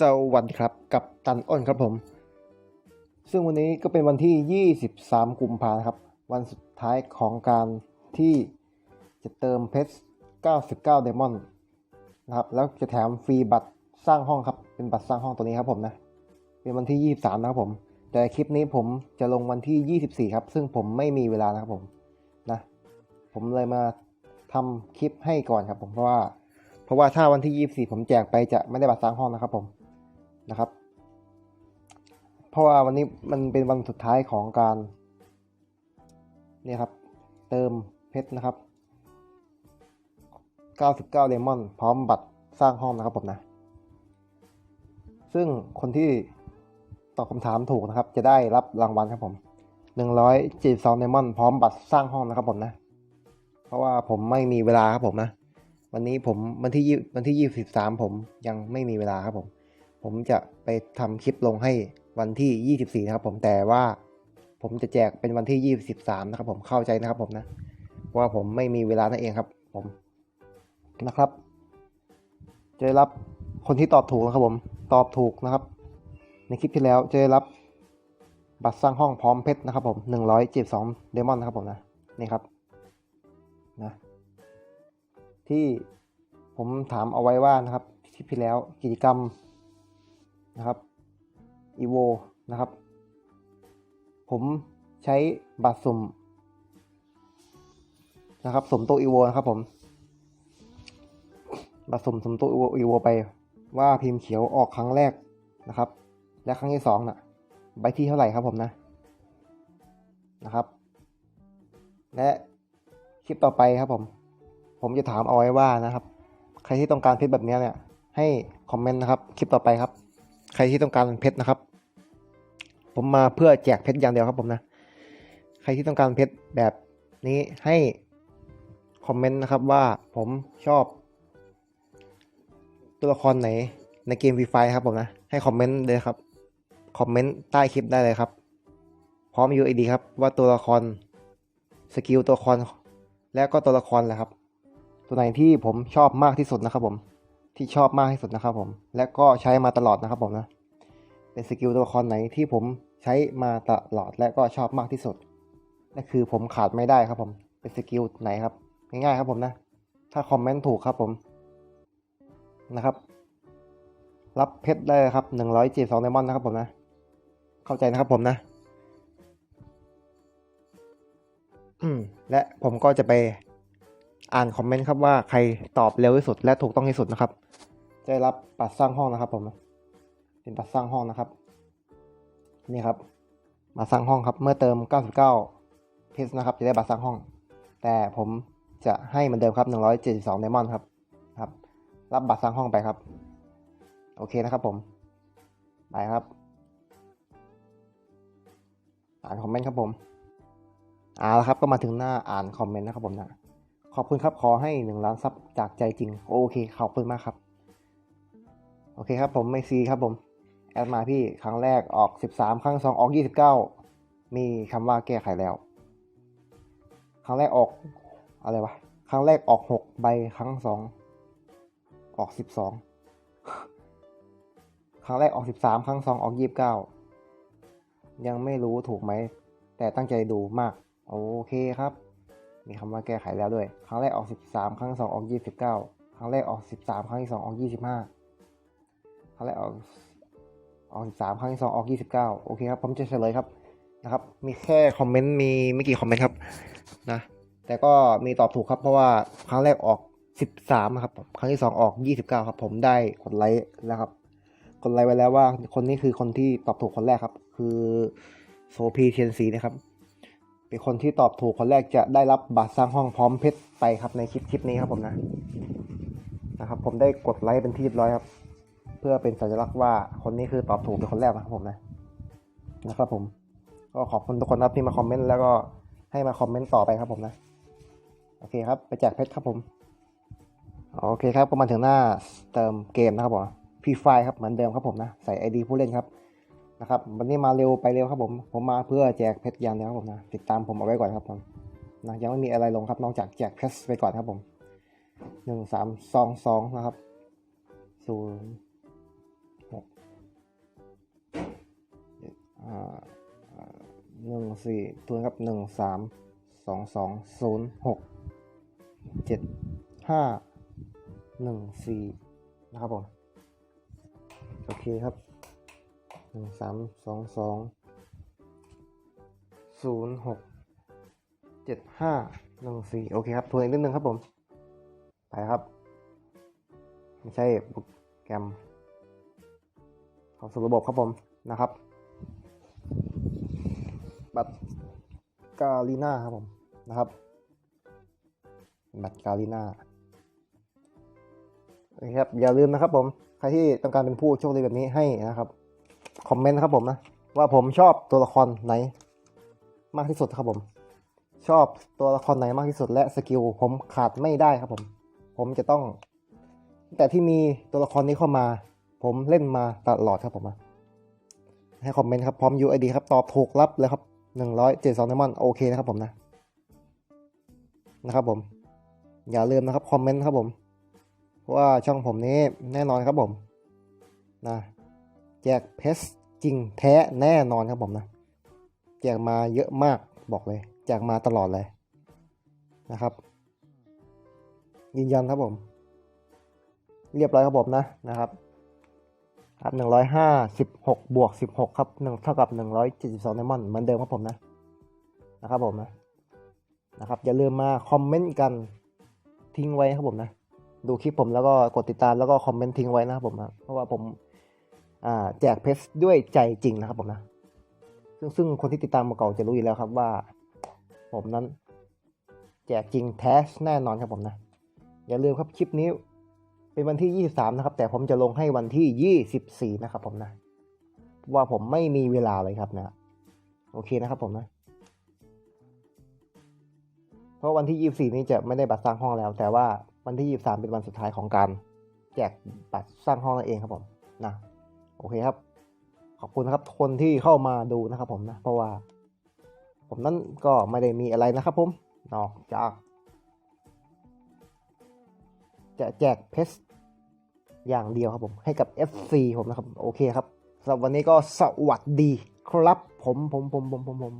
สวัสดีครับกับตันอ้นครับผม ซึ่งวันนี้ก็เป็นวันที่ 23 กุมภาพันธ์ครับ วันสุดท้ายของการที่จะเติมเพชร 99 เดมอนนะครับ แล้วจะแถมฟรีบัตรสร้างห้องครับ เป็นบัตรสร้างห้องตัวนี้ครับผมนะ เป็นวันที่ 23 นะครับผม แต่คลิปนี้ผมจะลงวันที่ 24 ครับ ซึ่งผมไม่มีเวลานะครับผมนะ ผมเลยมาทำคลิปให้ก่อนครับผมเพราะว่า เพราะว่าถ้าวันที่ 24 ผมแจกไปจะไม่ได้บัตรสร้างห้องนะครับผมนะครับ เพราะว่าวันนี้มันเป็นวันสุดท้ายของการเนี่ยครับ เติมเพชรนะครับ 99เลมอนพร้อมบัตรสร้างห้องนะครับผมนะ ซึ่งคนที่ตอบคำถามถูกนะครับ จะได้รับรางวัลครับผม172เลมอนพร้อมบัตรสร้างห้องนะครับผมนะ เพราะว่าผมไม่มีเวลาครับผมนะ วันนี้ผมวันที่ยี่วันที่ยี่สิบสามผมยังไม่มีเวลาครับผม ผมจะไปทำคลิปลงให้วันที่ยี่สิบสี่นะครับผมแต่ว่าผมจะแจกเป็นวันที่ยี่สิบสามนะครับผมเข้าใจนะครับผมนะว่าผมไม่มีเวลานั่นเองครับ ผมนะครับ จะได้รับคนที่ตอบถูกนะครับผม ตอบถูกนะครับ ในคลิปที่แล้วจะได้รับบัตรสร้างห้องพร้อมเพชรนะครับผมหนึ่งร้อยเจ็ดสองเดมอนนะครับผมนะนี่ครับ ที่ผมถามเอาไว้ว่านะครับคลิปที่แล้วกิจกรรมนะครับอีโวนะครับ ผมใช้บัตรสุ่มนะครับสมตัวอีโวนะครับผมบัตรสุ่มสมตัวอีโวไปว่าพิมพ์เขียวออกครั้งแรกนะครับ และครั้งที่สองน่ะใบที่เท่าไหร่ครับผมนะนะครับ และคลิปต่อไปครับผม ผมจะถามเอาไว้ว่านะครับ ใครที่ต้องการเพชรแบบนี้เนี่ย ให้คอมเมนต์นะครับ คลิปต่อไปครับ ใครที่ต้องการเพชรนะครับ ผมมาเพื่อแจกเพชรอย่างเดียวครับผมนะ ใครที่ต้องการเพชรแบบนี้ให้คอมเมนต์นะครับว่าผมชอบ ตัวละครไหนในเกม v ีไฟครับผมนะ ให้คอมเมนต์เลยครับ คอมเมนต์ใต้คลิปได้เลยครับ พร้อม UID ครับว่าตัวละครสกิลตัวละครและก็ตัวละครแหละครับ ตัวไหนที่ผมชอบมากที่สุดนะครับผม ที่ชอบมากที่สุดนะครับผม และก็ใช้มาตลอดนะครับผมนะ เป็นสกิลตัวละครไหนที่ผมใช้มาตลอดและก็ชอบมากที่สุดนั่นคือผมขาดไม่ได้ครับผม เป็นสกิลไหนครับ ง่ายๆครับผมนะ ถ้าคอมเมนต์ถูกครับผมนะครับ รับเพชรได้ครับหนึ่งร้อยเจ็ดสองไดมอนด์นะครับผมนะ เข้าใจนะครับผมนะอืมและผมก็จะไป อ่านคอมเมนต์ครับว่าใครตอบเร็วที่สุดและถูกต้องที่สุดนะครับ จะได้รับบัตรสร้างห้องนะครับผม เป็นบัตรสร้างห้องนะครับ นี่ครับ มาสร้างห้องครับ เมื่อเติม 99 เพชรนะครับ จะได้บัตรสร้างห้อง แต่ผมจะให้เหมือนเดิมครับ 172ไดมอนด์ครับ ครับ รับบัตรสร้างห้องไปครับ โอเคนะครับผม ไปครับ อ่านคอมเมนต์ครับผมเอาละครับ ก็มาถึงหน้าอ่านคอมเมนต์นะครับผมนะ ขอบคุณครับขอให้หนึ่งล้านซับจากใจจริง โอเคขอบคุณมากครับ โอเคครับผมไม่ซีครับผม แอดมาพี่ครั้งแรกออก 13 ครั้งสองออก 29 มีคำว่าแก้ไขแล้ว ครั้งแรกออกอะไรวะ ครั้งแรกออก 6 ใบครั้งสองออก 12 ครั้งแรกออก 13 ครั้งสองออก 29 ยังไม่รู้ถูกไหม แต่ตั้งใจดูมาก โอเคครับ มีคำว่าแก้ไขแล้วด้วย ครั้งแรกออก 13 ครั้งที่สองออก 29 ครั้งแรกออก 13 ครั้งที่สองออก 25 ครั้งแรกออกออก 13 ครั้งที่สองออก 29 โอเคครับ ผมจะเฉลยครับนะครับ มีแค่คอมเมนต์มีไม่กี่คอมเมนต์ครับนะ แต่ก็มีตอบถูกครับเพราะว่าครั้งแรกออก 13 ครับ ครั้งที่สองออก 29 ครับ ผมได้กดไลค์แล้วครับ กดไลค์ไว้แล้วว่าคนนี้คือคนที่ตอบถูกคนแรกครับ คือโซพีเทียนสีนะครับ เป็นคนที่ตอบถูกคนแรกจะได้รับบัตรสร้างห้องพร้อมเพชรไปครับในคลิปคลิปนี้ครับผมนะนะครับ ผมได้กดไลค์เป็นที่เรียบร้อยครับ เพื่อเป็นสัญลักษณ์ว่าคนนี้คือตอบถูกเป็นคนแรกนะครับผมนะนะครับผมก็ขอบคุณทุกคนครับที่มาคอมเมนต์แล้วก็ให้มาคอมเมนต์ต่อไปครับผมนะ โอเคครับ ไปแจกเพชรครับผม โอเคครับก็มาถึงหน้าเติมเกมนะครับผมพีไฟครับเหมือนเดิมครับผมนะ ใส่ ID ผู้เล่นครับ นะครับ วันนี้มาเร็วไปเร็วครับผม ผมมาเพื่อแจกเพชรยันนะครับผมนะ ติดตามผมเอาไว้ก่อนครับผมนะยังไม่มีอะไรลงครับ นอกจากแจกเพชรไปก่อนครับผมหนึ่งสามสองสองนะครับศูนย์หกหนึ่งสี่ตัวนครับหนึ่งสามสองสองศูนย์หกเจ็ดห้าหนึ่งสี่นะครับผม โอเคครับ หนึ่งสามสองสองศูนย์หกเจ็ดห้าหนึ่งสี่โอเคครับทวนอีกนิดนึงครับผม ไปครับ ไม่ใช่โปรแกรมเข้าสู่ระบบครับผมนะครับ บัตรกาลีน่าครับผมนะครับ บัตรกาลีน่าโอเคครับอย่าลืมนะครับผม ใครที่ต้องการเป็นผู้โชคดีแบบนี้ให้นะครับ คอมเมนต์นะครับผมนะ ว่าผมชอบตัวละครไหน มากที่สุดครับผม ชอบตัวละครไหนมากที่สุดและสกิลผมขาดไม่ได้ครับผม ผมจะต้อง แต่ที่มีตัวละครนี้เข้ามา ผมเล่นมาตลอดครับผมนะให้คอมเมนต์ครับพร้อม UID ครับตอบถูกรับเลยครับหนึ่งร้อยเจ็ดสองไดมอนด์โอเคนะครับผมนะนะครับผม อย่าลืมนะครับคอมเมนต์ครับผมเพราะว่าช่องผมนี้แน่นอนครับผมนะ จกเพชรจริงแท้แน่นอนครับผมนะ แจกมาเยอะมากบอกเลย แจกมาตลอดเลยนะครับ ยืนยันครับผม เรียบร้อยครับผมนะนะครับครับหนึ่งร้อยห้าสิบหกบวกสิบหกครับหนึ่งเท่ากับหนึ่งร้อยเจ็ดสิบสองไดมอนด์เหมือนเดิมครับผมนะนะครับผมนะนะครับ อย่าลืมมาคอมเมนต์กันทิ้งไว้ครับผมนะ ดูคลิปผมแล้วก็กดติดตามแล้วก็คอมเมนต์ทิ้งไว้นะครับผมนะเพราะว่าผม แจกเพชรด้วยใจจริงนะครับผมนะ ซึ่งซึ่งคนที่ติดตามมาเก่าจะรู้อยู่แล้วครับว่า ผมนั้น แจกจริงแท้แน่นอนครับผมนะ อย่าลืมครับคลิปนี้ เป็นวันที่ 23 นะครับ แต่ผมจะลงให้วันที่ 24 นะครับผมนะ ว่าผมไม่มีเวลาเลยครับนะ โอเคนะครับผมนะเพราะวันที่ 24 นี้จะไม่ได้บัตรสร้างห้องแล้ว แต่ว่าวันที่ 23 เป็นวันสุดท้ายของการ แจกบัตรสร้างห้องนั่นเองครับผมนะ โอเคครับ ขอบคุณนะครับคนที่เข้ามาดูนะครับผมนะ เพราะว่า ผมนั้นก็ไม่ได้มีอะไรนะครับผม นอกจากจะแจกเพชรอย่างเดียวครับผม ให้กับ FC ผมนะครับ โอเคครับสำหรับวันนี้ก็สวัสดีครับผมผมผมผมผมผม